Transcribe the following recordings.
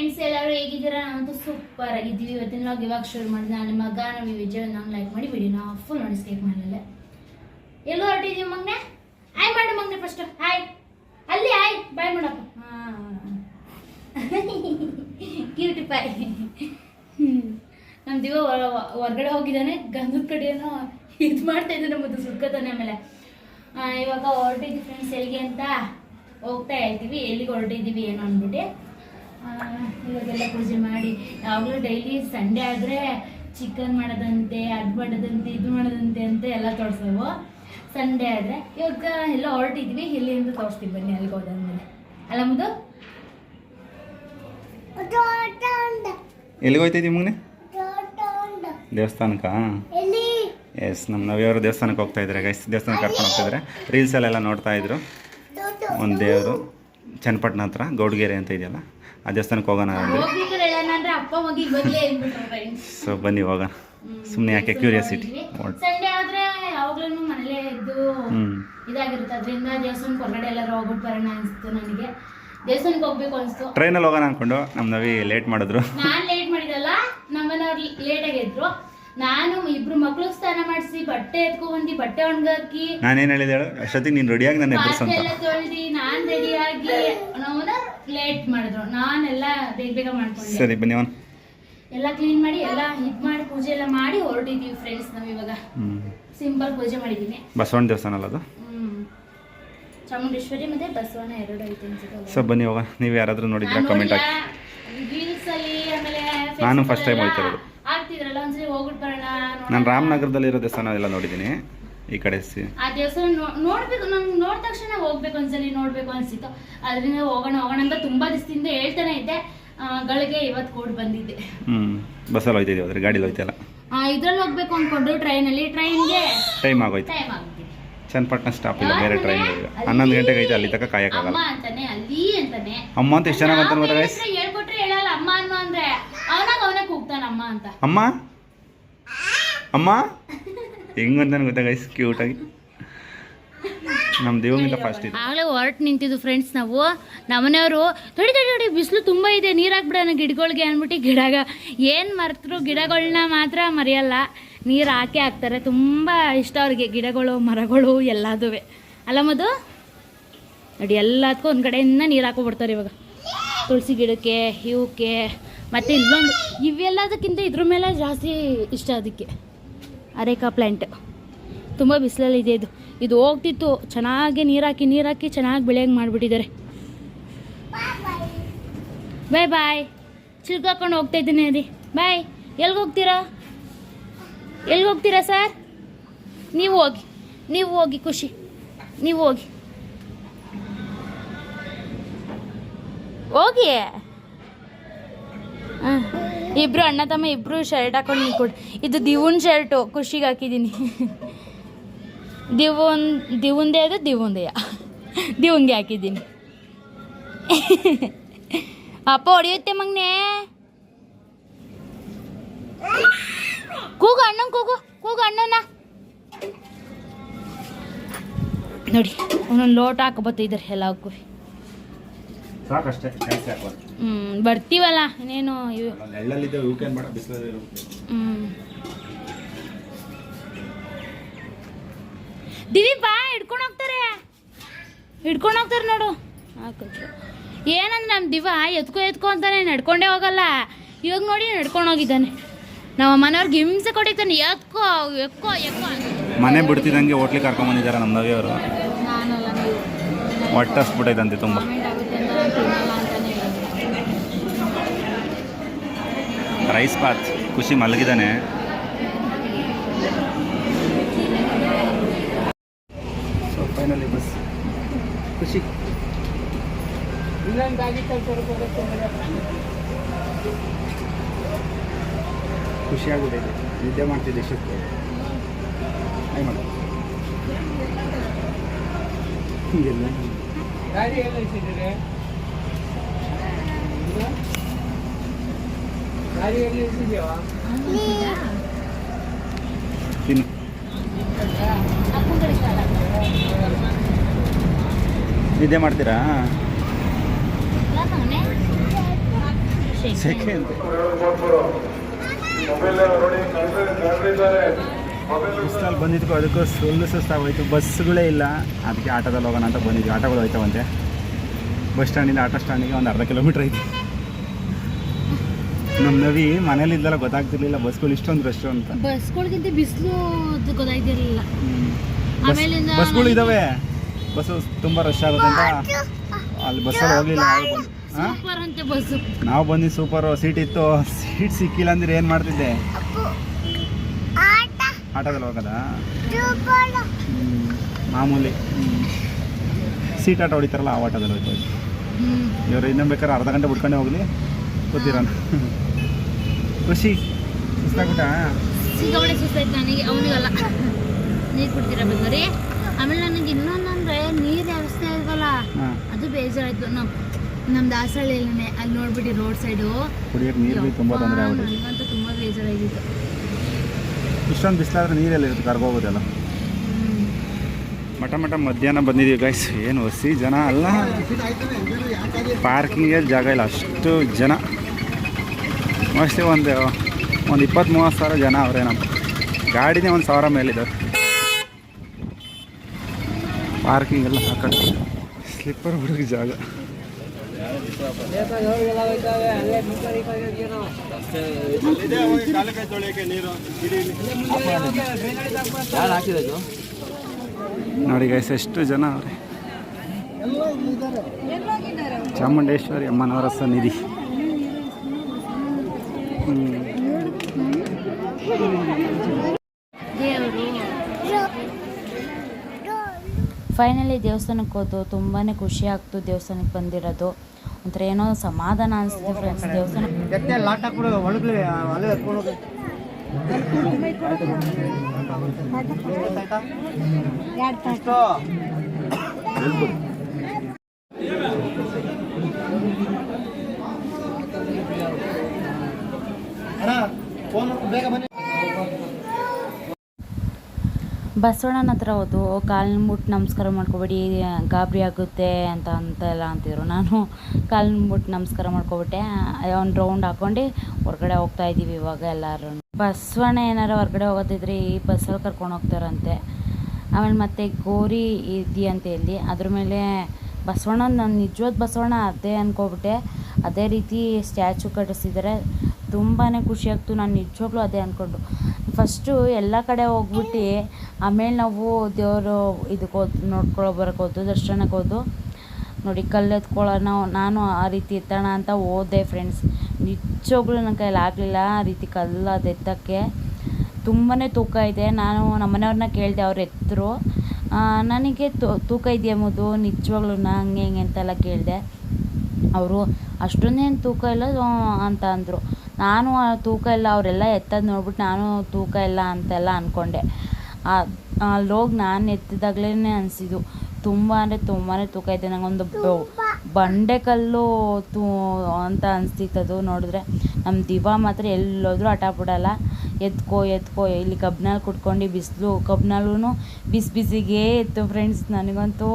Friends ಎಲ್ಲರೂ ಹೇಗಿದ್ದೀರಾ? ನಾವಂತೂ ಸೂಪರ್ ಆಗಿದ್ದೀವಿ. ಇವತ್ತಿನ ಲಾಗ್ ಇವಾಗ ಶುರು ಮಾಡಿದ. ನನ್ನ ಮಗ ನಮ್ಮ ವಿಜಯ್ ನಾವು ಲೈಕ್ ಮಾಡಿ ವಿಡಿಯೋನ ಫುಲ್ ನೋಡಿ ಸ್ಕೇಪ್ ಮಾಡಲಿಲ್ಲ. ಎಲ್ಲೋ ಹೊರಟಿದ್ದೀವಿ ಮಗ್ನೆ? ಹಾಯ್ ಮಾಡು ಮಗ್ನೆ ಫಸ್ಟ್ ಹಾಯ್ ಅಲ್ಲಿ ಹಾಯ್ ಬಾಯ್ ಮಾಡಪ್ಪ. ಕ್ಯೂಟಿ ಪಾಯ್ ನಮ್ಮ ದಿವ ಹೊರಗಡೆ ಹೋಗಿದ್ದಾನೆ. ಗಂಧದ ಕಡೆಯನ್ನು ಇದು ಮಾಡ್ತಾ ಇದ್ದಾನೆ ಮತ್ತು ಸುಡ್ಕೋತಾನೆ ಆಮೇಲೆ. ಇವಾಗ ಹೊರಟಿದ್ವಿ ಫ್ರೆಂಡ್ಸ್ ಎಲ್ಲಿಗೆ ಅಂತ ಹೋಗ್ತಾ ಇದ್ದೀವಿ. ಎಲ್ಲಿಗೆ ಹೊರಟಿದ್ದೀವಿ ಏನು ಅಂದ್ಬಿಟ್ಟು. ಇವಾಗೆಲ್ಲ ಪೂಜೆ ಮಾಡಿ ಯಾವಾಗಲೂ ಡೈಲಿ ಸಂಡೇ ಆದರೆ ಚಿಕನ್ ಮಾಡೋದಂತೆ ಅದು ಮಾಡೋದಂತೆ ಇದು ಮಾಡೋದಂತೆ ಅಂತ ಎಲ್ಲ ತೋರಿಸೋವು ಸಂಡೇ ಆದರೆ ಇವಾಗ ಎಲ್ಲ ಹೊರಟಿದ್ವಿ ಇಲ್ಲಿಂದ ಅಂತ ತೋರಿಸ್ತೀವಿ ಬನ್ನಿ ಅಲ್ಲಿಗೆ ಹೋದಂದ್ಮೇಲೆ. ಅಲ್ಲ ಮುದು ಎಲ್ಲಿಗೆ ಹೋಯ್ತಿದ್ದೀವಿ ಮಗನೆ? ದೇವಸ್ಥಾನಕ್ಕ? ಎಲ್ಲಿ? ಎಸ್ ನಮ್ಮ ನವಿಯವರು ದೇವಸ್ಥಾನಕ್ಕೆ ಹೋಗ್ತಾ ಇದ್ದಾರೆ ಗೈಸ್ ದೇವಸ್ಥಾನಕ್ಕೆ ಕರ್ಕೊಂಡು ಹೋಗ್ತಾ ಇದ್ದಾರೆ. ರೀಲ್ಸಲ್ಲೆಲ್ಲ ನೋಡ್ತಾ ಇದ್ರು. ಒಂದು ದೇವರು ಚನ್ನಪಟ್ಟಣ ಹತ್ರ ಗೌಡ್ಗೆರೆ ಅಂತ ಇದೆಯಲ್ಲ? ಆ ದೇವಸ್ಥಾನಕ್ಕೆ ಹೋಗೋಣ ಸೊ ಬನ್ನಿ. ಹೋಗೋಣ. ಸುಮ್ಮನೆ ಯಾಕೆ ಕ್ಯೂರಿಯಾಸಿಟಿ ದೇವಸ್ಥಾನಕ್ಕೆ ಹೊರಗಡೆ ಎಲ್ಲರೂ ಹೋಗ್ಬಿಟ್ಟು ಬರೋಣ ಅನಿಸ್ತು ನನಗೆ. ದೇವಸ್ಥಾನಕ್ಕೆ ಹೋಗ್ಬೇಕು ಅನಿಸ್ತು. ಟ್ರೈನಲ್ಲಿ ಹೋಗೋಣ ಅನ್ಕೊಂಡು. ನಮ್ಮ ನವಿ ಲೇಟ್ ಮಾಡಿದ್ರು. ನಾನು ಲೇಟ್ ಮಾಡಿದಲ್ಲ ಲೇಟ್ ಆಗಿದ್ರು ನಾನು ಇಬ್ರು ಮಕ್ಳು ಸ್ನಾನ ಮಾಡಿಸಿ ಬಟ್ಟೆ ಎತ್ಕೊಂಡ್ಬಂದು ಬಟ್ಟೆ ಒಣಗಾಕಿ. ನಾನೇನ್ ಹೇಳಿದೆ ಹೇಳು? ಅಷ್ಟೊತ್ತಿಗೆ ನೀನು ರೆಡಿಯಾಗಿ ನನ್ನ ಎಬ್ಬರ್ಸು ಪಾತ್ರೆ ಅಂತ ಎಲ್ಲ ತೊಳ್ದಿ ನಾನ್ ರೆಡಿ ಆಗಿ ನಮ್ಮನ್ನ ಲೇಟ್ ಮಾಡಿದ್ರು. ನಾನೆಲ್ಲ ಬೇಗ ಬೇಗ ಮಾಡ್ಕೊಂಡೆ. ಸರಿ ಬನ್ನಿ ಅವನು. ಎಲ್ಲ ಕ್ಲೀನ್ ಮಾಡಿ ಎಲ್ಲ ಇದ್ ಮಾಡಿ ಪೂಜೆ ಎಲ್ಲ ಮಾಡಿ ಹೊರಟಿದೀವಿ ಫ್ರೆಂಡ್ಸ್ ನಾವ್ ಇವಾಗ. ಹ್ಞೂ ಸಿಂಪಲ್ ಪೂಜೆ ಮಾಡಿದೀನಿ ಬಸವಣ್ಣ ದೇವಸ್ಥಾನ ಅಲ್ಲ ಅದು? ಹ್ಮ್. ಚಾಮುಂಡೇಶ್ವರಿ ಮತ್ತೆ ಬಸವಣ್ಣ ಎರಡು ಐತೆ ಅನ್ಸುತ್ತೆ ಸೊ ಬನ್ನಿ ಹೋಗ ನೀವು ಯಾರಾದರೂ ನೋಡಿದ್ರೆ ಕಮೆಂಟ್ ಹಾಕಿ. ರೀಲ್ಸ್ ಅಲ್ಲಿ ಆಮೇಲೆ ನಾನು ಫಸ್ಟ್ ಟೈಮ್ time ಅಲ್ಲೆಲ್ಲ ಹೋಗ್ತಿರೋದು. ಆಗ್ತಿದ್ರಲ್ಲ ಒಂದ್ಸರಿ ಹೋಗ್ಬಿಟ್ಟು ಬರೋಣ ನೋಡೋಣ. ನಾನು ರಾಮನಗರದಲ್ಲಿರೋ ದೇವಸ್ಥಾನ ಎಲ್ಲ ನೋಡಿದ್ದೀನಿ. ಈ ಕಡೆ ಸಿ. ಆ ದೇವಸ್ಥಾನ ನೋಡ್ಬೇಕು ನಂಗೆ ನೋಡಿದ ತಕ್ಷಣ ಹೋಗ್ಬೇಕು ಒಂದ್ಸಲಿ ನೋಡ್ಬೇಕು ಅನ್ಸಿತ್ತು. ಅದರಿಂದ ಹೋಗೋಣ ಹೋಗೋಣ ಅಂತ ತುಂಬಾ ದಿಸ್ತಿಂದ ಹೇಳ್ತಾನೆ ಇದ್ದೆ. ಆ, ಗಳಿಗೆ ಇವತ್ತು ಕೂಡ ಬಂದಿದ್ದೆ ಹ್ಞೂ ಬಸ್ಸಲ್ಲಿ ಹೋಯ್ತಿದ್ದೀವಿ ಅದ್ರ ಗಾಡಿಲಿ ಹೋಯ್ತಲ್ಲ. ಇದ್ರಲ್ಲಿ ಹೋಗ್ಬೇಕು ಅನ್ಕೊಂಡು ಟ್ರೈನಲ್ಲಿ. ಟ್ರೈನ್ಗೆ ಟೈಮ್ ಆಗೋಯ್ತು. ಟೈಮ್ ಆಗುತ್ತೆ. ಚನ್ನಪಟ್ಟಣ ಸ್ಟಾಪ್ ಇಲ್ಲ ಬೇರೆ ಟ್ರೈನ್ ಹನ್ನೊಂದು ಗಂಟೆಗೆ ಐತೆ ಅಲ್ಲಿ ತನಕ ಅಮ್ಮ ಕಾಯಕ್ಕಾಗಲ್ಲ ಅಂತಾನೆ ಅಲ್ಲಿ ಅಂತಾನೆ. ಅಮ್ಮ ಅಂತ ಎಷ್ಟು ಚೆನ್ನಾಗಿ ಅಂತ ಗೊತ್ತಾ ಗೈಸ್ ಹೆಸ್ರು ಹೇಳ್ಕೊಟ್ರೆ ಹೇಳಲ್ಲ ಅಮ್ಮ ಅನ್ನು ಅಂದ್ರೆ ಅವನಾಗ ಅವನೇ ಕೂಗ್ತಾನ ಅಮ್ಮ ಅಂತ. ಅಮ್ಮ? ಅಮ್ಮ? ಹೆಂಗ್ ಅಂತ ಗೊತ್ತಾ ಗೈಸ್ ಕ್ಯೂಟಾಗಿ ನಮ್ಮ ದೇವಂಗಿಂತ ಫಾಸ್ಟ್ ಇದೆ ಆಗಲೇ ಹೊರಟು ನಿಂತಿದ್ದು ಫ್ರೆಂಡ್ಸ್ ನಾವು. ನಮ್ಮನೆಯವರು ತಡಿ ತಡಿ ತಡಿ ಬಿಸಿಲು ತುಂಬ ಇದೆ ನೀರು ಹಾಕ್ಬಿಡೋಣ ಗಿಡಗಳಿಗೆ ಅಂದ್ಬಿಟ್ಟು ಗಿಡಗ ಏನು ಮರ್ತರು ಗಿಡಗಳನ್ನ ಮಾತ್ರ ಮರೆಯಲ್ಲ. ನೀರು ಹಾಕೇ ಹಾಕ್ತಾರೆ. ತುಂಬ ಇಷ್ಟ ಅವ್ರಿಗೆ. ಗಿಡಗಳು ಮರಗಳು ಎಲ್ಲದೂ ಅಲ್ಲ ಮದು ನೋಡಿ ಎಲ್ಲದಕ್ಕೂ ಒಂದು ಕಡೆಯಿಂದ ನೀರು ಹಾಕೊಬಿಡ್ತಾರೆ ಇವಾಗ. ತುಳಸಿ ಗಿಡಕ್ಕೆ ಇವಕ್ಕೆ ಮತ್ತು ಇಲ್ಲೊಂದು, ಇವೆಲ್ಲದಕ್ಕಿಂತ ಇದ್ರ ಮೇಲೆ ಜಾಸ್ತಿ ಇಷ್ಟ ಅದಕ್ಕೆ. ಅರೇಕಾ ಪ್ಲ್ಯಾಂಟ್ ತುಂಬ ಬಿಸಿಲಲ್ಲಿ ಇದೆ. ಇದು ಹೋಗ್ತಿತ್ತು, ಚೆನ್ನಾಗಿ ನೀರಾಕಿ ಹಾಕಿ ನೀರು ಹಾಕಿ ಚೆನ್ನಾಗಿ ಬೆಳೆಯಂಗೆ ಮಾಡಿಬಿಟ್ಟಿದ್ದಾರೆ. ಬಾಯ್ ಬಾಯ್ ಚಿಲ್ಕ ಹಾಕೊಂಡು ಹೋಗ್ತಾ ಇದ್ದೀನಿ ರೀ ಬಾಯ್ ಎಲ್ಗೆ ಹೋಗ್ತೀರಾ? ಎಲ್ಗೆ ಹೋಗ್ತೀರಾ ಸರ್? ನೀವು ಹೋಗಿ ನೀವು ಹೋಗಿ ಖುಷಿ. ನೀವು ಹೋಗಿ. ಹೋಗಿ ಇಬ್ರು ಅಣ್ಣ ತಮ್ಮ ಇಬ್ರು ಶರ್ಟ್ ಹಾಕೊಂಡು ನಿಂತ್ಕೊಡಿ ಇದು ದಿವನ್ ಶರ್ಟು ಖುಷಿಗೆ ಹಾಕಿದ್ದೀನಿ ದಿವನ್ ದಿವಂದೇ ಅದು ದಿವಂದೆಯ ದಿವಂಗೆ ಹಾಕಿದ್ದೀನಿ ಅಪ್ಪ ಹೊಡೆಯುತ್ತೆ ಮಗ್ನೆ. ಕೂಗು ಅಣ್ಣನ ಕೂಗು ಕೂಗು ಅಣ್ಣನ. ನೋಡಿ ಒಂದೊಂದು ಲೋಟ ಹಾಕೊಬತ್ತಿದ್ದಾರೆ ಎಲ್ಲಕ್ಕೂ ಸಾಕಷ್ಟೇ ಹ್ಞೂ ಬರ್ತೀವಲ್ಲ ಇನ್ನೇನು ಇವು ನೆಳ್ಳಲ್ಲಿದ್ದೆ ವೀಕೆಂಡ್ ಬೇಡ ಬಿಸಿಲಲ್ಲಿ ಹ್ಮ್. ದಿವಿ ಬಾ ಹಿಡ್ಕೊಂಡು ಹೋಗ್ತಾರೆ. ಹಿಡ್ಕೊಂಡು ಹೋಗ್ತಾರೆ ನೋಡು. ಹಾಕಿದ್ರು ಏನಂದ್ರೆ ನಮ್ಮ ದಿವ ಎತ್ಕೊ ಎತ್ಕೊ ಅಂತಾನೆ ನಡ್ಕೊಂಡೇ ಹೋಗಲ್ಲ. ಇವಾಗ ನೋಡಿ ನಡ್ಕೊಂಡು ಹೋಗಿದ್ದಾನೆ. ನಮ್ಮ ಮನೆಯವ್ರಿಗೆ ಹಿಂಸೆ ಕೊಟ್ಟಿದ್ದಾನೆ. ಎತ್ಕೋ ಎಕ್ಕೋ ಎಕ್ಕೋ ಮನೆ ಬಿಡ್ತಿದಂಗೆ ಹೋಟ್ಲಿಗೆ ಕರ್ಕೊಂಬಂದಿದ್ದಾರೆ ನಮ್ಮ ನವಿಯವರು. ನಾನಲ್ಲ ನೀವು ಹೊಟ್ಟೆ ಹಸ್ಬಿಟ್ಟೈತಂತೆ ತುಂಬ ಕಮೆಂಟ್ ಆಗುತ್ತೆ ಅಂತ ನಾನು ತಿನ್ನಲ್ಲ ಅಂತಾನೆ ಹೇಳಿದೆ. ರೈಸ್ ಬಾತ್ ಖುಷಿ ಮಲಗಿದ್ದಾನೆ. ಸೊ ಫೈನಲಿ ಬಸ್. ಖುಷಿ. ಖುಷಿಯಾಗಿದೆ ನಿದ್ದೆ ಮಾಡ್ತಿದ್ದೆ ಶಿಫ್ಟ್ ಹಾಯ್ ಮಾಡ ಗಾಡಿ ಎಲ್ಲ ಅಪ್ಪನ ಸಾಲ. ನಿದ್ದೆ ಮಾಡ್ತೀರಾ. ಸೆಕೆ ಅಂತ. ಬಸ್ನಲ್ಲಿ ಬಂದಿದ್ಕೋ, ಅದಕ್ಕೂ ಸುಳ್ಳು ಸುಸ್ತಾಗೋಯ್ತು. ಬಸ್ಗಳೇ ಇಲ್ಲ. ಅದಕ್ಕೆ ಆಟೋದಲ್ಲಿ ಹೋಗೋಣ ಅಂತ ಬಂದಿದ್ವಿ. ಆಟೋಗಳು ಹೋಯ್ತಾವಂತೆ. ಬಸ್ ಸ್ಟ್ಯಾಂಡಿಂದ ಆಟೋ ಸ್ಟ್ಯಾಂಡಿಗೆ ಒಂದು ಅರ್ಧ ಕಿಲೋಮೀಟ್ರ್ ಐತಿ. ನಮ್ಮ ನವಿ ಮನೇಲಿದ್ದಲ್ಲ ಗೊತ್ತಾಗ್ತಿರ್ಲಿಲ್ಲ ಬಸ್ಗಳು ಇಷ್ಟೊಂದು ರಶ್ ಅಂತ. ಬಸ್ಗಳಿಗಿಂತ ಬಿಸಿಲು ಗೊತ್ತಾಗ್ತಿರ್ಲಿಲ್ಲ. ಬಸ್ ಆಮೇಲಿಂದ ಬಸ್ಗಳು ಇದ್ದಾವೆ ಬಸ್ಸು ತುಂಬ ರಶ್ ಆಗುತ್ತೆ ಅಂತ. ಅಲ್ಲಿ ಬಸ್ಸಲ್ಲಿ ಹೋಗ್ಲಿಲ್ಲ ನಾವು ಬಂದಿ ಸೂಪರ್ ಅಂತೆ ಬಸ್ಸು. ನಾವು ಬಂದು ಸೂಪರ್ ಸೀಟ್ ಇತ್ತು. ಸೀಟ್ ಸಿಕ್ಕಿಲ್ಲ ಅಂದ್ರೆ ಏನು ಮಾಡ್ತಿದ್ದೆ? ಆಟೋದಲ್ಲಿ ಹೋಗಲ್ಲ ಹ್ಮ್. ಮಾಮೂಲಿ. ಸೀಟ್ ಆಟ ಹೊಡಿತಾರಲ್ಲ ಆ ಆಟೋದಲ್ಲಿ ಹೋಗ್ತಾ ಇವ್ರು ಇವರು ಇನ್ನೊಂದು ಬೇಕಾದ್ರೆ ಅರ್ಧ ಗಂಟೆ ಬಿಟ್ಕೊಂಡೆ ಹೋಗ್ಲಿ. ಗೊತ್ತಿರೋಣ ಖುಷಿ. ಸುಸ್ತಾಗ್ಬಿಟ್ಟ? ಸಿಕ್ಕಾಪಟ್ಟೆ ಸುಸ್ತಾಯ್ತು ನನಗೆ ಅವನಿಗಲ್ಲ. ನೀರು ಕುಡ್ತೀರಾ ಬಂದ್ರಿ ಆಮೇಲೆ ನನಗೆ ಇನ್ನೊಂದಂದ್ರೆ ನೀರು ವ್ಯವಸ್ಥೆ ಇಲ್ವಲ್ಲ? ಅದು ಬೇಜಾರಾಯ್ತು. ನಮ್ಮ ನಮ್ಮ ದಾಸಹಳ್ಳಿಯಲ್ಲೇ ಅಲ್ಲಿ ನೋಡ್ಬಿಟ್ಟು ರೋಡ್ ಸೈಡು. ತುಂಬ ತೊಂದರೆ ನನಗಂತೂ ತುಂಬ ಬೇಜಾರಾಗಿತ್ತು. ಇಷ್ಟೊಂದು ಬಿಸಿಲಾದ್ರೆ ನೀರೆಲ್ಲ ಇರುತ್ತೆ ಕರ್ಗೋಗೋದಲ್ಲ ಮಠ ಮಠ ಮಧ್ಯಾಹ್ನ ಬಂದಿದ್ದೀವಿ ಗೈಸ್ ಏನು ಹೊಸಿ ಜನ ಅಲ್ಲ. ಪಾರ್ಕಿಂಗಲ್ಲಿ ಜಾಗ ಇಲ್ಲ. ಅಷ್ಟು ಜನ. ಮೋಸ್ಟ್ಲಿ ಒಂದು ಒಂದು ಇಪ್ಪತ್ತು ಮೂವತ್ತು ಸಾವಿರ ಜನ ನಮ್ಮ ಗಾಡಿನೇ ಒಂದು ಸಾವಿರ ಮೇಲಿದ್ದಾರೆ ಪಾರ್ಕಿಂಗ್ ಎಲ್ಲ ಹಾಕೋದು ಸ್ಲಿಪ್ಪರ್ ಹುಡುಗಿ ಜಾಗ. ನೋಡಿ ಗೈಸ್ ಎಷ್ಟು ಜನ ಅವ್ರೆ? ಚಾಮುಂಡೇಶ್ವರಿ ಅಮ್ಮನವರ ಸನ್ನಿಧಿ. ಫೈನಲಿ ದೇವಸ್ಥಾನಕ್ಕೆ ಹೋದ್ರು ತುಂಬಾ ಖುಷಿ ಆಗ್ತು ದೇವಸ್ಥಾನಕ್ಕೆ ಬಂದಿರೋದು. ಒಂಥರ ಏನೋ ಸಮಾಧಾನ ಅನಿಸ್ತಿದೆ ಫ್ರೆಂಡ್ಸ್ ದೇವಸ್ಥಾನ ಲಾಟ್ ಹಾಕ್ಬಿಡು ಒಳಗ್ಲಿ ಅಲ್ಲೇ ಎತ್ಕೊಂಡು ಹೋಗಿ ಎಷ್ಟು? ಅಣ್ಣ ಫೋನ್ ಬೇಗ ಬನ್ನಿ ಬಸವಣ್ಣನ ಹತ್ರ ಹೋದು ಕಾಲು ಮುಟ್ಟು ನಮಸ್ಕಾರ ಮಾಡ್ಕೊಬೇಡಿ, ಗಾಬರಿ ಆಗುತ್ತೆ ಅಂತ ಅಂತೆಲ್ಲ ಅಂತಿದ್ರು. ನಾನು ಕಾಲು ಮುಟ್ಟು ನಮಸ್ಕಾರ ಮಾಡ್ಕೊಬಿಟ್ಟೆ. ಒಂದು ರೌಂಡ್ ಹಾಕ್ಕೊಂಡು ಹೊರಗಡೆ ಹೋಗ್ತಾ ಇದ್ದೀವಿ ಇವಾಗ ಎಲ್ಲರೂ ಬಸವಣ್ಣ ಏನಾರು ಹೊರಗಡೆ ಹೋಗೋದಿದ್ರೆ ಈ ಬಸ್ಸಲ್ಲಿ ಕರ್ಕೊಂಡು ಹೋಗ್ತಾರಂತೆ. ಆಮೇಲೆ ಮತ್ತೆ ಗೋರಿ ಇದೆಯಂತೆ ಇಲ್ಲಿ ಅದ್ರ ಮೇಲೆ ಬಸವಣ್ಣ, ನಾನು ನಿಜವಾದ ಬಸವಣ್ಣ ಅದೇ ಅನ್ಕೊಬಿಟ್ಟೆ. ಅದೇ ರೀತಿ ಸ್ಟ್ಯಾಚು ಕಟ್ಟಿಸಿದ್ದಾರೆ ತುಂಬಾ ಖುಷಿ ಆಗ್ತು ನಾನು ನಿಜವಾಗ್ಲೂ ಅದೇ ಅಂದ್ಕೊಂಡು ಫಸ್ಟು ಎಲ್ಲ ಕಡೆ ಹೋಗ್ಬಿಟ್ಟು, ಆಮೇಲೆ ನಾವು ದೇವರು ಇದಕ್ಕೆ ಹೋದ್ ನೋಡ್ಕೊಳ್ಳೋ ಬರೋಕೆ ಹೋದ್ದು ದರ್ಶನಕ್ಕೆ ಹೋದ್ದು. ನೋಡಿ ಕಲ್ಲು ಎತ್ಕೊಳ್ಳೋಣ ನಾನು ಆ ರೀತಿ ಎತ್ತೋಣ ಅಂತ ಹೋದೆ ಫ್ರೆಂಡ್ಸ್ ನಿಜವಾಗ್ಲೂ ನನ್ನ ಕೈಯಲ್ಲಿ ಆಗಲಿಲ್ಲ ಆ ರೀತಿ ಕಲ್ಲು ಅದು ಎತ್ತಕ್ಕೆ. ತುಂಬಾ ತೂಕ ಇದೆ. ನಾನು ನಮ್ಮನೆಯವ್ರನ್ನ ಕೇಳಿದೆ, ಅವ್ರು ಎತ್ತರು ನನಗೆ ತೂಕ ಇದೆಯಾ ಮುದು ನಿಜವಾಗ್ಲೂ ಹಂಗೆ ಹಿಂಗೆ ಅಂತೆಲ್ಲ ಕೇಳಿದೆ. ಅವರು, ಅಷ್ಟೊಂದೇನು ತೂಕ ಇಲ್ಲ ಅಂತ ಅಂದರು. ನಾನು ಆ ತೂಕ ಇಲ್ಲ ಅವರೆಲ್ಲ ಎತ್ತೋದು ನೋಡ್ಬಿಟ್ಟು ನಾನು ತೂಕ ಇಲ್ಲ ಅಂತೆಲ್ಲ ಅಂದ್ಕೊಂಡೆ ಅಲ್ಲೋಗಿ ನಾನು ಎತ್ತಿದಾಗ್ಲೇ ಅನಿಸಿದ್ದು. ತುಂಬ ಅಂದರೆ ತುಂಬಾ ತೂಕ ಇದೆ ನನಗೊಂದು ಬಂಡೆ ಬಂಡೆಕಲ್ಲು ತೂ ಅಂತ ಅನಿಸ್ತಿತ್ತದು ನೋಡಿದ್ರೆ. ನಮ್ಮ ದಿವಾ ಮಾತ್ರ ಎಲ್ಲೋದ್ರೂ ಹಠ ಬಿಡಲ್ಲ. ಎತ್ಕೋ ಎತ್ಕೋ ಇಲ್ಲಿ ಕಬ್ನಲ್ಲಿ ಕುಟ್ಕೊಂಡು ಬಿಸಿಲು ಕಬ್ನಲ್ಲೂ ಬಿಸಿ ಬಿಸಿಗೆ ಇತ್ತು ಫ್ರೆಂಡ್ಸ್ ನನಗಂತೂ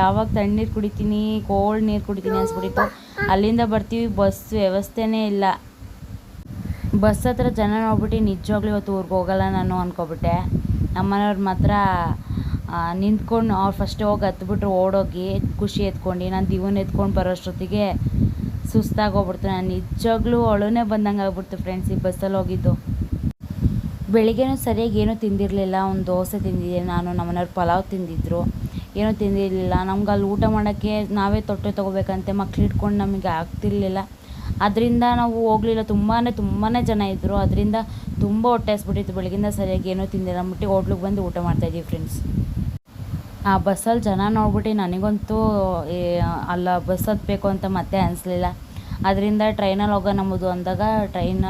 ಯಾವಾಗ ತಣ್ಣೀರು ಕುಡಿತೀನಿ ಕೋಲ್ಡ್ ನೀರು ಕುಡಿತೀನಿ ಅನ್ಸ್ಬಿಟ್ಟಿತ್ತು. ಅಲ್ಲಿಂದ ಬರ್ತೀವಿ ಬಸ್ ವ್ಯವಸ್ಥೆನೇ ಇಲ್ಲ. ಬಸ್ ಹತ್ರ ಜನ ನೋಡ್ಬಿಟ್ಟು ನಿಜವಾಗ್ಲೂ ಇವತ್ತು ಊರಿಗೆ ಹೋಗಲ್ಲ ನಾನು ಅಂದ್ಕೊಬಿಟ್ಟೆ ನಮ್ಮನೆಯವ್ರು ಮಾತ್ರ ನಿಂತ್ಕೊಂಡು ಅವ್ರು ಫಸ್ಟ್ ಹೋಗಿ ಹತ್ಬಿಟ್ರು ಓಡೋಗಿ, ಖುಷಿ ಎತ್ಕೊಂಡು, ನಾನು ದಿವನ ಎತ್ಕೊಂಡು ಬರೋಷ್ಟೊತ್ತಿಗೆ ಸುಸ್ತಾಗೋಗ್ಬಿಡ್ತು ನಾನು ನಿಜವಾಗ್ಲೂ ಅಳುನೇ ಬಂದಂಗೆ ಆಗ್ಬಿಡ್ತು ಫ್ರೆಂಡ್ಸ್ ಈ ಬಸ್ಸಲ್ಲಿ ಹೋಗಿದ್ದು. ಬೆಳಿಗ್ಗೆನೂ ಸರಿಯಾಗಿ ಏನೂ ತಿಂದಿರಲಿಲ್ಲ, ಒಂದು ದೋಸೆ ತಿಂದಿದ್ದೆ ನಾನು, ನಮ್ಮನೆಯವ್ರು ಪಲಾವ್ ತಿಂದಿದ್ರು. ಏನೂ ತಿಂದಿರಲಿಲ್ಲ. ನಮ್ಗೆ ಅಲ್ಲಿ ಊಟ ಮಾಡೋಕ್ಕೆ ನಾವೇ ತೊಟ್ಟೆ ತೊಗೋಬೇಕಂತೆ, ಮಕ್ಳು ಇಟ್ಕೊಂಡು ನಮಗೆ ಆಗ್ತಿರ್ಲಿಲ್ಲ. ಅದರಿಂದ ನಾವು ಹೋಗಲಿಲ್ಲ ತುಂಬಾ ತುಂಬಾ ಜನ ಇದ್ದರು ಅದರಿಂದ ತುಂಬ ಹೊಟ್ಟೆ ಹಸ್ಬಿಟ್ಟಿತ್ತು. ಬೆಳಗಿಂದ ಸರಿಯಾಗಿ ಏನೂ ತಿಂದಿಲ್ಲ. ಅಂದ್ಬಿಟ್ಟು ಹೋಟ್ಲಿಗೆ ಬಂದು ಊಟ ಮಾಡ್ತಾಯಿದ್ದೀವಿ ಫ್ರೆಂಡ್ಸ್ ಆ ಬಸ್ಸಲ್ಲಿ ಜನ ನೋಡ್ಬಿಟ್ಟು ನನಗಂತೂ ಅಲ್ಲ ಬಸ್ ಹತ್ಬೇಕು ಅಂತ ಮತ್ತೆ ಅನಿಸ್ಲಿಲ್ಲ. ಅದರಿಂದ ಟ್ರೈನಲ್ಲಿ ಹೋಗೋ ನಮ್ಮದು ಅಂದಾಗ ಟ್ರೈನ್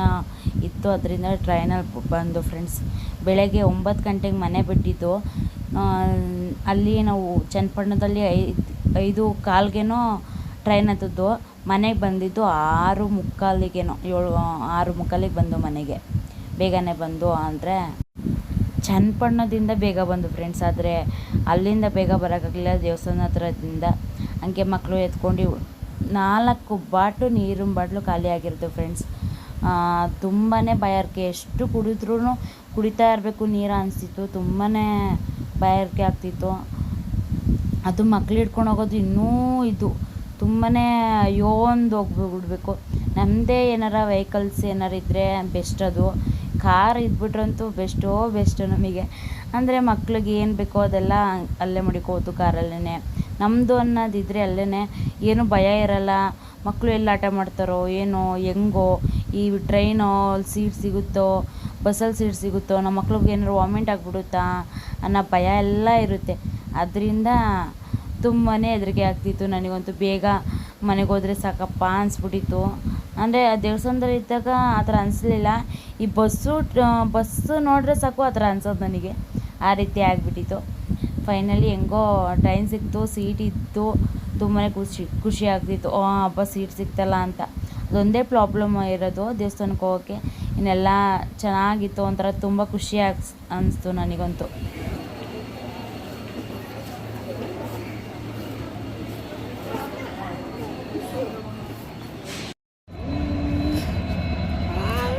ಇತ್ತು. ಅದರಿಂದ ಟ್ರೈನಲ್ಲಿ ಬಂದು ಫ್ರೆಂಡ್ಸ್ ಬೆಳಗ್ಗೆ ಒಂಬತ್ತು ಗಂಟೆಗೆ ಮನೆ ಬಿಟ್ಟಿದ್ದು. ಅಲ್ಲಿ ನಾವು ಚನ್ನಪಟ್ಟಣದಲ್ಲಿ ಐದು ಐದು ಕಾಲ್ಗೇನೋ ಟ್ರೈನ್ ಹತ್ತಿದ್ದು. ಮನೆಗೆ ಬಂದಿದ್ದು ಆರು ಮುಕ್ಕಾಲಿಗೇನೋ, ಏಳು, ಆರು ಮುಕ್ಕಾಲಿಗೆ ಬಂದು ಮನೆಗೆ. ಬೇಗನೆ ಬಂದು ಅಂದರೆ ಚನ್ನಪಟ್ಟಣದಿಂದ ಬೇಗ ಬಂದು ಫ್ರೆಂಡ್ಸ್ ಆದರೆ ಅಲ್ಲಿಂದ ಬೇಗ ಬರೋಕ್ಕಾಗಲಿಲ್ಲ ದೇವಸ್ಥಾನ ಹತ್ರದಿಂದ. ಹಂಗೆ ಮಕ್ಕಳು ಎತ್ಕೊಂಡು ನಾಲ್ಕು ಬಾಟ್ಲು ನೀರಿನ ಬಾಟ್ಲು ಖಾಲಿ ಆಗಿರುತ್ತೆ ಫ್ರೆಂಡ್ಸ್ ತುಂಬಾ ಬಾಯಾರಿಕೆ ಎಷ್ಟು ಕುಡಿದ್ರೂ ಕುಡಿತಾ ಇರಬೇಕು ನೀರು ಅನಿಸ್ತಿತ್ತು. ತುಂಬಾ ಬಾಯಾರಿಕೆ ಆಗ್ತಿತ್ತು. ಅದು ಮಕ್ಳು ಹಿಡ್ಕೊಂಡು ಹೋಗೋದು ಇನ್ನೂ ಇದು. ತುಂಬಾ ಅಯ್ಯೋ ಒಂದು ಹೋಗ್ಬಿಡ್ಬೇಕು. ನಮ್ಮದೇ ಏನಾರ ವೆಹಿಕಲ್ಸ್ ಏನಾರು ಇದ್ದರೆ ಬೆಸ್ಟ್ ಅದು. ಕಾರ್ ಇದ್ಬಿಟ್ರಂತೂ ಬೆಸ್ಟೋ ಬೆಸ್ಟ್ ನಮಗೆ. ಅಂದರೆ ಮಕ್ಳಿಗೆ ಏನು ಬೇಕೋ ಅದೆಲ್ಲ ಅಲ್ಲೇ ಮಡಿಕೋದು ಕಾರಲ್ಲೇ ನಮ್ಮದು ಅನ್ನೋದಿದ್ದರೆ ಅಲ್ಲೇ ಏನು ಭಯ ಇರಲ್ಲ. ಮಕ್ಕಳು ಎಲ್ಲಿ ಆಟ ಮಾಡ್ತಾರೋ, ಏನೋ, ಹೆಂಗೋ, ಈ ಟ್ರೈನೋ ಸೀಟ್ ಸಿಗುತ್ತೋ ಬಸ್ಸಲ್ಲಿ ಸೀಟ್ ಸಿಗುತ್ತೋ, ನಮ್ಮ ಮಕ್ಳಿಗೆ ಏನಾರು ವಾಮಿಂಟ್ ಆಗಿಬಿಡುತ್ತಾ ಅನ್ನೋ ಭಯ ಎಲ್ಲ ಇರುತ್ತೆ. ಅದರಿಂದ ತುಂಬಾ ಹೆದರಿಕೆ ಆಗ್ತಿತ್ತು. ನನಗಂತೂ ಬೇಗ ಮನೆಗೆ ಹೋದರೆ ಸಾಕಪ್ಪ ಅನಿಸ್ಬಿಟ್ಟಿತ್ತು. ಅಂದರೆ ಆ ದೇವಸ್ಥಾನದಲ್ಲಿ ಇದ್ದಾಗ ಆ ಥರ ಅನಿಸ್ಲಿಲ್ಲ. ಈ ಬಸ್ಸು ಬಸ್ಸು ನೋಡಿದ್ರೆ ಸಾಕು ಆ ಥರ ಅನ್ಸೋದು ನನಗೆ. ಆ ರೀತಿ ಆಗಿಬಿಟ್ಟಿತ್ತು. ಫೈನಲಿ ಹೆಂಗೋ ಟ್ರೈನ್ ಸಿಕ್ತು, ಸೀಟ್ ಇತ್ತು. ತುಂಬಾ ಖುಷಿ ಖುಷಿ ಆಗ್ತಿತ್ತು. ಓ, ಹಬ್ಬ ಸೀಟ್ ಸಿಕ್ತಲ್ಲ ಅಂತ. ಅದೊಂದೇ ಪ್ರಾಬ್ಲಮ್ ಇರೋದು ದೇವಸ್ಥಾನಕ್ಕೆ ಹೋಗೋಕ್ಕೆ. ಇನ್ನೆಲ್ಲ ಚೆನ್ನಾಗಿತ್ತು ಒಂಥರ ತುಂಬ ಖುಷಿ ಆಗ್ಸ್, ಅನಿಸ್ತು ನನಗಂತೂ.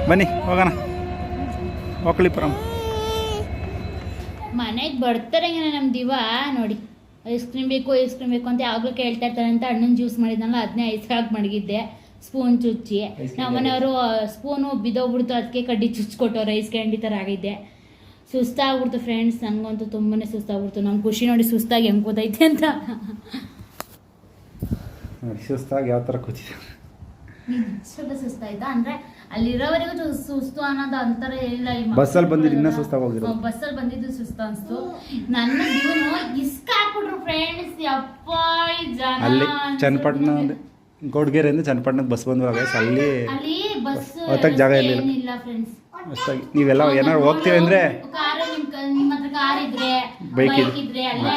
ಬನ್ನಿ ಹೋಗೋಣ. ಒಕ್ಕಳಿಪುರಂ ಮನೆಗೆ ಬರ್ತಾರೆ ನಮ್ಮ ದಿವ ನೋಡಿ. ಐಸ್ ಕ್ರೀಮ್ ಬೇಕು ಐಸ್ ಕ್ರೀಮ್ ಬೇಕು ಅಂತ ಯಾವಾಗಲೂ ಕೇಳ್ತಾ ಇರ್ತಾರೆ ಅಂತ ಹಣ್ಣಿನ ಜ್ಯೂಸ್ ಮಾಡಿದ್ನಲ್ಲ ಅದನ್ನೇ ಐಸ್ ಹಾಕಿ ಮಡಗಿದ್ದೆ. ಸ್ಪೂನ್ ಚುಚ್ಚಿ. ನಮ್ಮ ಮನೆಯವರು ಸ್ಪೂನು ಬಿದ್ದೋಗ್ಬಿಡ್ತು ಅದಕ್ಕೆ ಕಡ್ಡಿ ಚುಚ್ಕೊಟ್ಟವ್ರು ಐಸ್ ಕ್ಯಾಂಡಿ ಥರ ಆಗಿದ್ದೆ. ಸುಸ್ತಾಗ್ಬಿಡ್ತು ಫ್ರೆಂಡ್ಸ್ ನನಗಂತೂ ತುಂಬಾ ಸುಸ್ತಾಗ್ಬಿಡ್ತು. ನಮ್ಮ ಖುಷಿ ನೋಡಿ ಸುಸ್ತಾಗಿ ಹೆಂಗೆ ಕೂತೈತೆ ಅಂತ ಸುಸ್ತಾಗಿ ಯಾವ ಥರ ಕೂತಿದ್ದೆ. ಸ್ವಲ್ಪ ಸುಸ್ತಾಯ್ತಾ? ಅಂದ್ರೆ ಅಲ್ಲಿರೋವರೆಗೂ ಚು- ಸುಸ್ತು ಅನ್ನೋದು ಅಂತರ ಇಲ್ಲ ಈ ಮಕ್ಳು ಬಸ್ಸಲ್ಲಿ ಬಂದಿದ್ದು ಇನ್ನೂ ಎಲ್ಲ- ಸುಸ್ತಾಗ್ ಹ್ಮ್, ಬಸ್ಸಲ್ಲಿ ಬಂದಿದ್ದು ಸುಸ್ತು ಅನ್ಸ್ತು. ನನ್ನ ಇವನು ಇಸ್ಕ ಹಾಕ್ಬಿಟ್ರು ಫ್ರೆಂಡ್ಸ್ ಯಪ್ಪ ಈ ಜನ ಅಲ್ಲಿ ಚನ್ನಪಟ್ಟಣ. ಗೋಡ್ಗೆರೆಯಿಂದ ಚನ್ನಪಟ್ಟಣಕ್ಕೆ ಬಸ್ ಬಂದ್ವಾಗ ಅಲ್ಲಿ ಅಲ್ಲಿ ಬಸ್ ಹತ್ತಕ್ಕೆ ಜಾಗ ಇಲ್ಲ ಏನಿಲ್ಲ ಫ್ರೆಂಡ್ಸ್ ಅಷ್ಟಾಗಿ ನೀವೆಲ್ಲ ಏನಾದ್ರು ಹೋಗ್ತೀವಿ ಅಂದ್ರೆ ಕಾರ್ ನಿಮ್ ಕ- ನಿಮ್ ಹತ್ರ ಕಾರ್ ಇದ್ರೆ Bike ಬೈಕ್ ಇದ್ರೆ. ಇದ್ರೆ ಅಲ್ಲೇ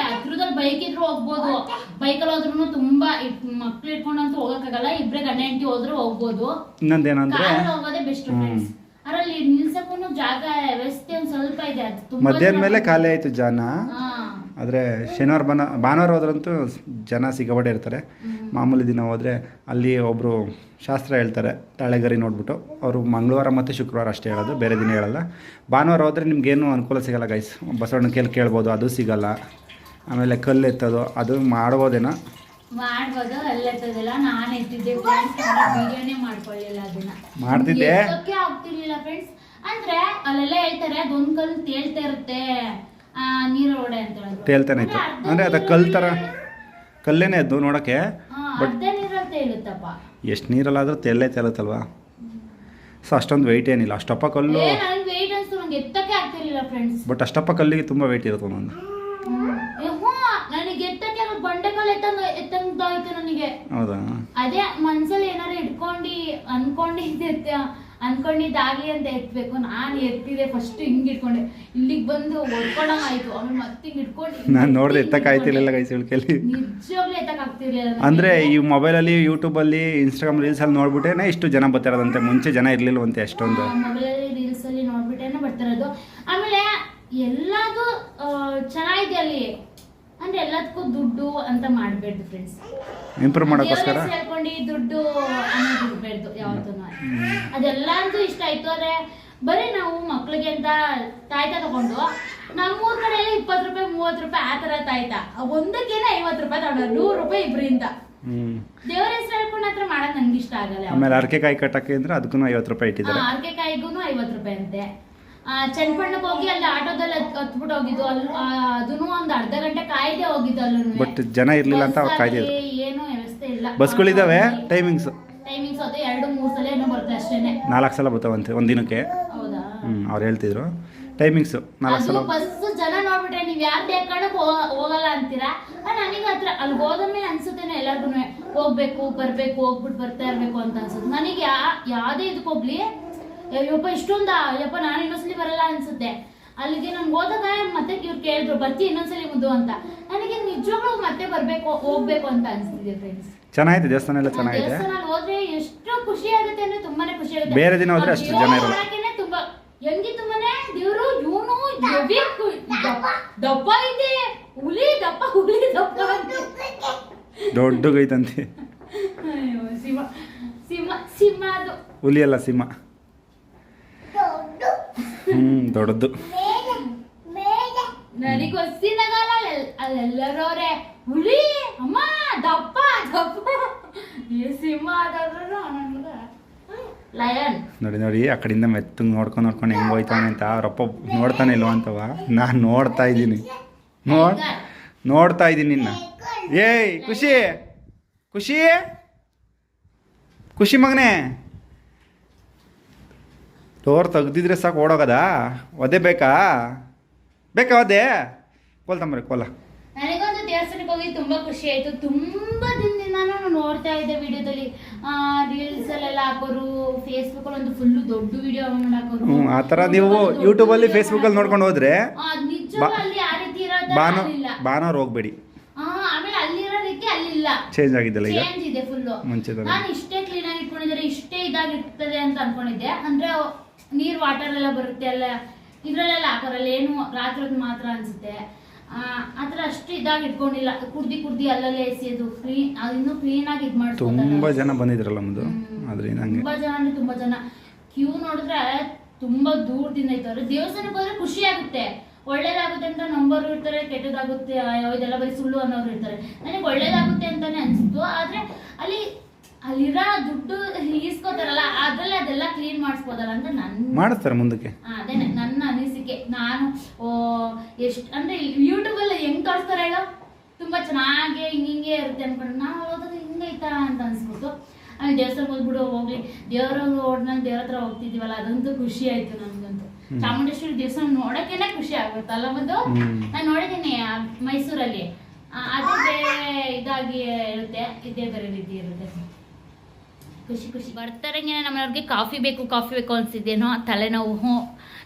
ಬೈಕ್ ಇದ್ರು ಹೋಗ್ಬೋದು. ಬೈಕಲ್ಲಿ ಹೋದ್ರು ತುಂಬಾ ಮಕ್ಳು ಇಟ್ಕೊಂಡಂತೂ ಹೋಗಕ್ಕಾಗಲ್ಲ. ಇಬ್ರೆ ಗಂಡ ಹೆಂಡತಿ ಹೋದ್ರು ಹೋಗ್ಬೋದು. ಇನ್ನೊಂದೇನಂದ್ರೆ ಕಾರಲ್ಲಿ ಹೋಗೋದೇ ಬೆಸ್ಟ್ ಫ್ರೆಂಡ್ಸ್ ಅದರಲ್ಲಿ ನಿಲ್ಸಕ್ಕೂ ಜಾಗ ವ್ಯವಸ್ಥೆ ಒಂದ್ ಸ್ವಲ್ಪ ಇದೆ. ಅದು ತುಂಬಾ ಮಧ್ಯಾಹ್ನ ಮೇಲೆ ಖಾಲಿ ಆಯಿತು ಜನ. ಹಾ. ಆದರೆ ಶನಿವಾರ ಬನ ಭಾನುವಾರ ಹೋದ್ರಂತೂ ಜನ ಸಿಗಬಡೆ ಇರ್ತಾರೆ. ಮಾಮೂಲಿ ದಿನ ಹೋದರೆ ಅಲ್ಲಿ ಒಬ್ಬರು ಶಾಸ್ತ್ರ ಹೇಳ್ತಾರೆ ತಾಳೆಗರಿ ನೋಡ್ಬಿಟ್ಟು. ಅವರು ಮಂಗಳವಾರ ಮತ್ತು ಶುಕ್ರವಾರ ಅಷ್ಟೇ ಹೇಳೋದು ಬೇರೆ ದಿನ ಹೇಳಲ್ಲ. ಭಾನುವಾರ ಹೋದರೆ ನಿಮ್ಗೇನು ಅನುಕೂಲ ಸಿಗಲ್ಲ ಗೈಸ್ ಬಸವಣ್ಣ ಕೇಳಿ ಕೇಳ್ಬೋದು ಅದು ಸಿಗಲ್ಲ. ಆಮೇಲೆ ಕಲ್ಲು ಎತ್ತೋದು ಅದು ಮಾಡ್ಬೋದೇನೋ? ಮಾಡ್ಬೋದು ಅಲ್ಲಿ ಎತ್ತೋದಿಲ್ಲ ನಾನ್ ಎತ್ತಿದ್ದೆ ಫ್ರೆಂಡ್ಸ್ ವಿಡಿಯೋನೇ ಮಾಡ್ಕೊಳ್ಳಿಲ್ಲ ಅದನ್ನ. ಮಾಡ್ತಿದ್ದೆ. ಎತ್ತೋಕೆ ಆಗ್ತಿರ್ಲಿಲ್ಲ ಫ್ರೆಂಡ್ಸ್ ಅಂದ್ರೆ ಅಲ್ಲೆಲ್ಲ ಹೇಳ್ತಾರೆ ಅದೊಂದ್ ಕಲ್ ತೇಳ್ತಾ ಇರುತ್ತೆ ಆ ನೀರೊಳಗಡೆ ಅಂತ ಹೇಳಿದ್ರು ತೇಲ್ತಾನೆ ಇತ್ತು. ಅಂದರೆ ಅದು ಕಲ್ಲು ಥರ ಕಲ್ಲೇನೆ ಇದ್ದು ನೋಡೋಕ್ಕೆ ಬಟ್ ಅರ್ಧ ನೀರಲ್ಲಿ ತೇಲುತ್ತಪ್ಪ. ಎಷ್ಟು ನೀರಲ್ಲಾದರೂ ತೆಲ್ಲೇ ತೇಲುತ್ತಲ್ವಾ? ಸೊ ಅಷ್ಟೊಂದು ವೆಯ್ಟ್ ಏನಿಲ್ಲ. ಅಷ್ಟಪ್ಪ ಕಲ್ಲು. ಏ ನನ್ಗೆ ವೆಯ್ಟ್ ಅನ್ಸ್ತು ನಂಗೆ ಎತ್ತಕ್ಕೆ ಆಗ್ತಿರ್ಲಿಲ್ಲ ಫ್ರೆಂಡ್ಸ್ ಬಟ್ ಅಷ್ಟಪ್ಪ ಕಲ್ಲಿಗೆ ತುಂಬ ವೆಯ್ಟ್ ಇರುತ್ತೆ ಒಂದೊಂದು. ನನಗೆ ಎತ್ತಕ್ಕೆ ಮೊಬೈಲ್ ಬಂಡೆಕಲ್ ಎತ್ತಂಗ ಎತ್ತಂಗಾಯ್ತು ನನಗೆ. ಹೌದಾ? ಅದೇ ಮನ್ಸಲ್ಲಿ ಏನಾರು ಇಟ್ಕೊಂಡು ಅನ್ಕೊಂಡಿದ್ದೆ ಅನ್ಕೊಂಡಿದ್ದಾಗ್ಲಿ ಅಂತ ಎತ್ತಬೇಕು ನಾನು ಎತ್ತಿದೆ ಫಸ್ಟ್ ಹಿಂಗ್ ಇಟ್ಕೊಂಡೆ ಇಲ್ಲಿಗೆ ಬಂದು ಹೊಡ್ಕೊಳಂಗ್ ಆಯ್ತು ಆಮೇಲೆ ಮತ್ತೆ ಹಿಂಗ್ ಇಟ್ಕೊಂಡು ನಾನು ನೋಡಿದೆ ಎತ್ತಕ್ಕಾಯ್ತಿರ್ಲಿಲ್ಲ ಗೈಸ್ ಇಳ್ಕೆಲ್ಲಿ ನಿಜವಾಗ್ಲೂ ಎತ್ತಕ್ ಆಗ್ತಿರ್ಲಿಲ್ಲ. ಅಂದರೆ ಈ ಮೊಬೈಲಲ್ಲಿ ಯೂಟ್ಯೂಬಲ್ಲಿ ಇನ್ಸ್ಟಾಗ್ರಾಮ್ ರೀಲ್ಸಲ್ಲಿ ನೋಡ್ಬಿಟ್ಟೇನೆ ಇಷ್ಟು ಜನ ಬರ್ತಿರೋದಂತೆ ಮುಂಚೆ ಜನ ಇರಲಿಲ್ಲವಂತೆ ಅಷ್ಟೊಂದು. ಮೊಬೈಲಲ್ಲಿ ರೀಲ್ಸ್ ಅಲ್ಲಿ ನೋಡ್ಬಿಟ್ಟೇನೆ ಬರ್ತಿರೋದು. ಆಮೇಲೆ ಎಲ್ಲದು ಚೆನ್ನಾಗಿದೆ ಅಲ್ಲಿ ಅಂದ್ರೆ ಎಲ್ಲದಕ್ಕೂ ದುಡ್ಡು ಅಂತ ಮಾಡಬೇಡ್ದು ಫ್ರೆಂಡ್ಸ್ ಇಂಪ್ರೂವ್ ಮಾಡೋಕ್ಕೋಸ್ಕರ? ಹೇಳ್ಕೊಂಡಿ ದುಡ್ಡು ಅನ್ನೋದು ಇರಬೇಡ್ದು ಯಾವತ್ತೂ ಅದೆಲ್ಲಾರ್ಗೂ ಇಷ್ಟ ಆಯ್ತು ಆದ್ರೆ ಬರೀ ನಾವು ಮಕ್ಳಿಗೆ ಅಂತ ತಾಯ್ತ ತಗೊಂಡು ನಮ್ಮೂರ್ ಕಡೆ ಎಲ್ಲ ಇಪ್ಪತ್ತು ರೂಪಾಯಿ ಮೂವತ್ತು ರೂಪಾಯಿ ಆತರ ತರ ತಾಯ್ತ. ಒಂದಕ್ಕೇನೆ ಐವತ್ತು ರೂಪಾಯಿ ತಗೊಂಡು ನೂರು ರೂಪಾಯಿ ಇಬ್ಬರಿಂದ ದೇವ್ರ ಹೆಸರು ಹೇಳ್ಕೊಂಡು ಹತ್ರ ಮಾಡಕ್ ನಂಗೆ ಇಷ್ಟ ಆಗಲ್ಲ ಆಮೇಲೆ ಅರಕೆ ಕಾಯಿ ಕಟ್ಟಕ್ಕೆ ಅಂದ್ರೆ ಅದಕ್ಕೂ ಐವತ್ತು ರೂಪಾಯಿ ಇಟ್ಟಿದ್ದಾರೆ. ಅರ್ಕೆಕಾಯಿಗೂ ಐವತ್ತು ರೂಪಾಯಿ ಅಂತೆ. ಆ, ಚನ್ನಪಟ್ಟಣಕ್ಕೆ ಹೋಗಿ ಅಲ್ಲಿ ಆಟೋದಲ್ಲಿ ಹತ್- ಹತ್ಬಿಟ್ಟು ಹೋಗಿದ್ದು. ಅಲ್ಲಿ ಅದನ್ನು ಒಂದು ಅರ್ಧ ಗಂಟೆ ಕಾಯ್ದೆ ಹೋಗಿದ್ದು ಅಲ್ಲೂ ಬಟ್ ಜನ ಇರಲಿಲ್ಲ ಅಂತ ಅವ್ರು ಕಾಯ್ದಿದ್ರು ಏನು ವ್ಯವಸ್ಥೆ ಇಲ್ಲ. ಬಸ್ಗಳಿದ್ದಾವೆ ಟೈಮಿಂಗ್ಸ್ ಟೈಮಿಂಗ್ಸ್ ಅದು ಎರಡು ಮೂರು ಸಲ ಏನೋ ಬರುತ್ತೆ ಅಷ್ಟೇನೆ. ನಾಲ್ಕು ಸಲ ಬರ್ತಾವಂತೆ ಒಂದು ದಿನಕ್ಕೆ. ಹೌದಾ? ಹ್ಞೂ ಅವ್ರು ಹೇಳ್ತಿದ್ರು. ಟೈಮಿಂಗ್ಸ್ ನಾಲ್ಕು ಅದು ಸಲ ಬಸ್ ಜನ ನೋಡ್ಬಿಟ್ರೆ ನೀವು ಯಾರು ದೇಕಣಕ್ ಹೋಗಲ್ಲ ಅಂತೀರಾ? ನನಗೆ ಹತ್ರ ಅಲ್ಲಿ ಹೋದ್ಮೇಲೆ ಅನ್ಸುತ್ತೇನೆ ಎಲ್ಲಾರ್ಗು ಹೋಗ್ಬೇಕು ಬರ್ಬೇಕು ಹೋಗ್ಬಿಟ್ಟು ಬರ್ತಾ ಇರ್ಬೇಕು ಅಂತ ಅನ್ಸುತ್ತೆ. ನನಗೆ ಯಾ ಯಾವ್ದೇ ಇದಕ್ಕೆ ಹೋಗ್ಲಿ ಯಪ್ಪ ಇಷ್ಟೊಂದ? ಯಪ್ಪ ನಾನು ಇನ್ನೊಂದ್ಸಲಿ ಬರಲ್ಲ ಅನ್ಸುತ್ತೆ. ಅಲ್ಲಿಗೆ ನನ್ಗೆ ಹೋದಾಗ ಮತ್ತೆ ಇವ್ರು ಕೇಳಿದ್ರು? ಬರ್ತಿ ಇನ್ನೊಂದ್ಸಲಿ ಮುದ್ದು ಅಂತ. ನನಗೆ ನಿಜವಾಗ್ಲೂ ಮತ್ತೆ ಬರ್ಬೇಕು ಹೋಗ್ಬೇಕು ಅಂತ ಅನ್ಸ್ತಿದೆ ಫ್ರೆಂಡ್ಸ್ ಚೆನ್ನಾಗಿದೆ ದೇವಸ್ಥಾನ ಎಲ್ಲ ಚೆನ್ನಾಗಿದೆ. ದೇವಸ್ಥಾನ ಹೋದ್ರೆ ಎಷ್ಟು ಖುಷಿ ಆಗುತ್ತೆ ಅಂದ್ರೆ ತುಂಬಾನೇ ಖುಷಿ ಆಗುತ್ತೆ. ಬೇರೆ ದಿನ ಹೋದ್ರೆ ಅಷ್ಟು ಜನ ಇರಲ್ಲ. ತುಂಬಾ ಹೆಂಗಿತ್ತು ತುಂಬಾನೇ ದೇವರು ಇವನು ದಪ್ಪ ಇದೆ. ಹುಲಿ ದಪ್ಪ ಹುಲಿ ದಪ್ಪ ಅಂತ. ಅದು. ಹುಲಿ ಅಲ್ಲ ಸಿಂಹ. ಹ್ಞೂ ದೊಡ್ಡದು. ನನಗೆ ಗೊತ್ತಿನಾಗಲ್ಲ ಅಲ್ಲೆಲ್ಲರವ್ರೆ ಹುಳಿ ಅಮ್ಮ ದಪ್ಪ ದಪ್ಪ. ಈ ಸಿಂಹ ಅದಾದ್ರು ಲಯನ್. ನೋಡಿ ನೋಡಿ ಆ ಕಡೆಯಿಂದ ಮೆತ್ತಗೆ ನೋಡ್ಕೊಂಡು ನೋಡ್ಕೊಂಡು ಹೆಂಗೆ ಹೋಯ್ತಾನೆ ಅಂತ ರೊಪ್ಪ ನೋಡ್ತಾನೆ ಇಲ್ವ ಅಂತವ? ನಾನು ನೋಡ್ತಾ ಇದ್ದೀನಿ. ನೋಡ್ ನೋಡ್ತಾ ಇದ್ದೀನಿ ನಿನ್ನ. ಏಯ್ ಖುಷಿ ಖುಷಿ. ಖುಷಿ ಮಗನೇ. ಡೋರ್ ತೆಗ್ದಿದ್ರೆ ಸಾಕು ಓಡೋಗದ? ಒದೆ ಬೇಕಾ? ಬೇಕಾ ಒದೆ ಕೋಲ್ ತಮ್ಮ ಕೋಲ. ನನಗೊಂದು ದೇವಸ್ಥಾನಕ್ಕೆ ಹೋಗಿ ತುಂಬಾ ಖುಷಿ ಆಯ್ತು. ತುಂಬಾ ದಿನದಿಂದಾನು ನೋಡ್ತಾ ಇದ್ದೆ ವಿಡಿಯೋದಲ್ಲಿ. ರೀಲ್ಸ್ ಅಲ್ಲೆಲ್ಲ ಹಾಕೋರು ಫೇಸ್ಬುಕ್ ಅಲ್ಲಿ ಒಂದು ಫುಲ್ ದೊಡ್ಡ ವಿಡಿಯೋ ಹಾಕೋರು. ಆ ತರ ನೀವು ಯೂಟ್ಯೂಬಲ್ಲಿ ಫೇಸ್ಬುಕ್ಕಲ್ಲಿ ನೋಡ್ಕೊಂಡು ಹೋದ್ರೆ ನಿಜ ಬಾ- ಅಲ್ಲಿ ಆ ರೀತಿ ಇರೋದು ಭಾನುವಾರ ಹೋಗ್ಬೇಡಿ. ಆಮೇಲೆ ಅಲ್ಲಿಲ್ಲ. ಚೇಂಜ್ ಆಗಿದ್ದಲ್ಲ ಈಗ? ಚೇಂಜ್ ಇದೆ ಫುಲ್ ಮುಂಚೆ ನಾನು ಇಷ್ಟೇ ಕ್ಲೀನ್ ಆಗಿ ಇಟ್ಕೊಂಡಿದ್ದಾರೆ ಇಷ್ಟೇ ಇದಾಗಿರ್ತದೆ ಅಂತ ಅನ್ಕೊಂಡಿದ್ದೆ. ಅಂದ್ರೆ ನೀರ್ ವಾಟರ್ ಎಲ್ಲ ಬರುತ್ತೆ ಅಲ್ಲ? ಇದ್ರಲ್ಲೆಲ್ಲ ಹಾಕೋರಲ್ಲ ಏನು ರಾತ್ರಿ ಹೊತ್ತು ಮಾತ್ರ ಅನ್ಸುತ್ತೆ. ಆ ಆತರ ಅಷ್ಟು ಇದಾಗಿ ಇಟ್ಕೊಂಡಿಲ್ಲ. ಕುಡ್ದಿ ಕುಡ್ದಿ ಅಲ್ಲಲ್ಲೇ ಎಸೆಯೋದು ಕ್ಲೀನ್ ಇನ್ನೂ ಕ್ಲೀನ್ ಆಗಿ ಇದ್ ಮಾಡ್ತಾರೆ ತುಂಬಾ ಜನ ಬಂದಿದ್ರಲ್ಲ ಹಂಗೆ ತುಂಬಾ ಜನ ಅಂದ್ರೆ ತುಂಬಾ ಜನ. ಕ್ಯೂ ನೋಡಿದ್ರೆ ತುಂಬಾ ದೂರದಿಂದ ಇದ್ದವ್ರೆ. ದೇವಸ್ಥಾನಕ್ಕೆ ಹೋದ್ರೆ ಖುಷಿ ಆಗುತ್ತೆ. ಒಳ್ಳೇದಾಗುತ್ತೆ ಅಂತ ನಂಬರ್ ಇರ್ತಾರೆ ಕೆಟ್ಟದಾಗುತ್ತೆ ಅಯ್ಯೋ ಇದೆಲ್ಲ ಬರೀ ಸುಳ್ಳು ಅನ್ನೋರು ಇರ್ತಾರೆ. ನನಗೆ ಒಳ್ಳೇದಾಗುತ್ತೆ ಅಂತಾನೆ ಅನ್ಸುತ್ತೋ. ಆದ್ರೆ ಅಲ್ಲಿ ಅಲ್ಲಿರೋ ದುಡ್ಡು ಇಸ್ಕೋತಾರಲ್ಲ ಅದ್ರಲ್ಲಿ ಅದೆಲ್ಲ ಕ್ಲೀನ್ ಮಾಡಿಸ್ಬೋದಲ್ಲ ಅಂತ ನನ್ನ ಮಾಡಿಸ್ತಾರೆ ಮುಂದಕ್ಕೆ. ಅದೇನೆ ನನ್ನ ಅನಿಸಿಕೆ. ನಾನು ಎಷ್ಟು ಅಂದ್ರೆ ಯೂಟ್ಯೂಬ್ ಅಲ್ಲಿ ಹೆಂಗ್ ತೋರಿಸ್ತಾರೆ ಹೇಳೋ? ತುಂಬಾ ಚೆನ್ನಾಗಿ ಹಿಂಗ ಹಿಂಗೆ ಇರುತ್ತೆ ಅನ್ಕೊಂಡು ನಾವು ಹಿಂಗೆ ಐತಾ ಅಂತ ಅನ್ಸ್ಬಿಟ್ಟು ಅಲ್ಲಿ ದೇವಸ್ಥಾನಕ್ಕೆ ಹೋಗ್ಬಿಡು ಹೋಗ್ಲಿ. ದೇವರ ಓಡ್ನಲ್ಲಿ ದೇವ್ರ ಹತ್ರ ಹೋಗ್ತಿದೀವಲ್ಲ ಅದಂತೂ ಖುಷಿ ಆಯ್ತು ನನ್ಗಂತೂ. ಚಾಮುಂಡೇಶ್ವರಿ ದೇವಸ್ಥಾನ ನೋಡಕ್ಕೆನೆ ಖುಷಿ ಆಗುತ್ತಲ್ಲ ಒಂದು. ನಾನು ನೋಡಿದ್ದೀನಿ ಮೈಸೂರಲ್ಲಿ. ಅದೇ ಇದಾಗಿ ಇರುತ್ತೆ ಇದೇ ಬೇರೆ ರೀತಿ ಇರುತ್ತೆ. ಖುಷಿ ಖುಷಿ. ಬರ್ತಾರಂಗೆ ನಮ್ಮನವ್ರಿಗೆ ಕಾಫಿ ಬೇಕು ಕಾಫಿ ಬೇಕು ಅನ್ಸಿದ್ದೇನೋ ತಲೆನೋವು ಹ್ಞೂ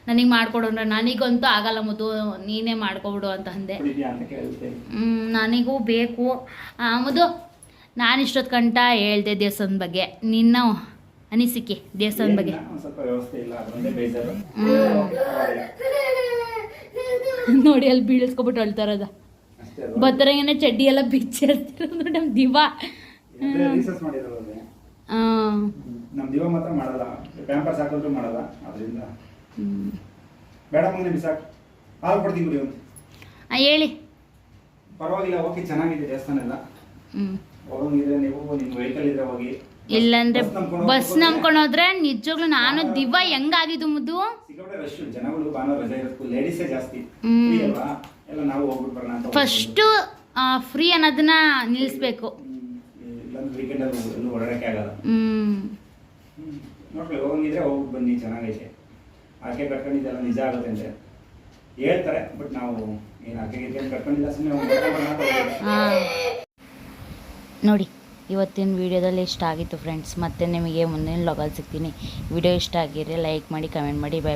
ನನಗೆ ಮಾಡ್ಕೊಡು ಅಂದ್ರೆ ನನಗಂತೂ ಆಗಲ್ಲ ಮುದ್ದು ನೀನೇ ಮಾಡ್ಕೊಬಿಡು ಅಂತ ಅಂದೆ. ನನಗೂ ಬೇಕು. ಆಮದು ಮುದ್ದು ನಾನು ಇಷ್ಟೊತ್ತು ಕಂಟ ಹೇಳ್ದೆ ದೇವಸ್ಥಾನದ ಬಗ್ಗೆ. ನಿನ್ನ ಅನಿಸಿಕೆ ದೇವಸ್ಥಾನದ ಬಗ್ಗೆ. ನೋಡಿ ಅಲ್ಲಿ ಬೀಳಿಸ್ಕೊಬಿಟ್ಟು ಅಳ್ತಾರದ. ಬರ್ತಾರಂಗೆ ಚಡ್ಡಿ ಎಲ್ಲ ಬಿಚ್ಚಿರ್ತಿರೋದು ನಮ್ಮ ದಿವ. ರೀಸರ್ಚ್ ಆ, ನಮ್ ದಿವ ಮಾತ್ರ ಮಾಡಲ್ಲ. ಪ್ಯಾಂಪರ್ಸ್ ಹಾಕಿದ್ರು ಮಾಡಲ್ಲ. ಅದರಿಂದ. ಬೇಡ ಮುಂದೆ ಬಿಸಾಕ್. ಹಾಲು ಕೊಡ್ತೀನಿ ಬಿಡಿ ಒಂದು. ಹೇಳಿ. ಪರವಾಗಿಲ್ಲ ಓಕೆ ಚೆನ್ನಾಗಿದೆ ದೇವಸ್ಥಾನ ಎಲ್ಲ ಹೋಗಂಗಿದ್ರೆ ನೀವು ನಿಮ್ಮ ವೆಹಿಕಲ್ ಇದ್ರೆ ಹೋಗಿ. ಇಲ್ಲಂದ್ರೆ ಬಸ್ ನಂಬ್ಕೊಂಡು ಹೋದ್ರೆ ನಿಜವಾಗ್ಲೂ ನಾನು ದಿವ ಹೆಂಗಾಗಿದ್ದು ಮುದ್ದು? ರಶ್ ಜನಗಳು ಭಾನುವಾರ ರಜೆ ಇರುತ್ತೆ ಲೇಡೀಸೇ ಜಾಸ್ತಿ. ಎಲ್ಲ ನಾವು ಹೋಗ್ಬಿಟ್ಟು ಬರೋಣ ಫಸ್ಟು ಫ್ರೀ ಅನ್ನೋದನ್ನ ನಿಲ್ಲಿಸ್ಬೇಕು ವೀಕೆಂಡ್ ಅಲ್ಲಿ ಎಲ್ಲೂ ಓಡಾಡಕ್ಕೆ ಆಗಲ್ಲ. ನೋಡ್ಕೊಳ್ಳಿ ಹೋಗಂಗಿದ್ರೆ ಹೋಗಿ ಬನ್ನಿ ಚೆನ್ನಾಗೈತೆ. ಆಕೆ ಕಟ್ಕೊಂಡಿದ್ದೆಲ್ಲ ನಿಜ ಆಗುತ್ತೆ ಅಂತ. ಹೇಳ್ತಾರೆ ಬಟ್ ನಾವು ಏನು ಆಕೆ ಗೀತೆ ಕಟ್ಕೊಂಡಿಲ್ಲ ಸುಮ್ಮನೆ. ನೋಡಿ ಇವತ್ತಿನ ವಿಡಿಯೋದಲ್ಲಿ ಇಷ್ಟ ಆಗಿತ್ತು ಫ್ರೆಂಡ್ಸ್ ಮತ್ತೆ ನಿಮಗೆ ಮುಂದಿನ ಲಾಗಲ್ಲಿ ಸಿಗ್ತೀನಿ. ವಿಡಿಯೋ ಇಷ್ಟ ಆಗಿದ್ರೆ ಲೈಕ್ ಮಾಡಿ ಕಮೆಂಟ್ ಮಾಡಿ ಬೈ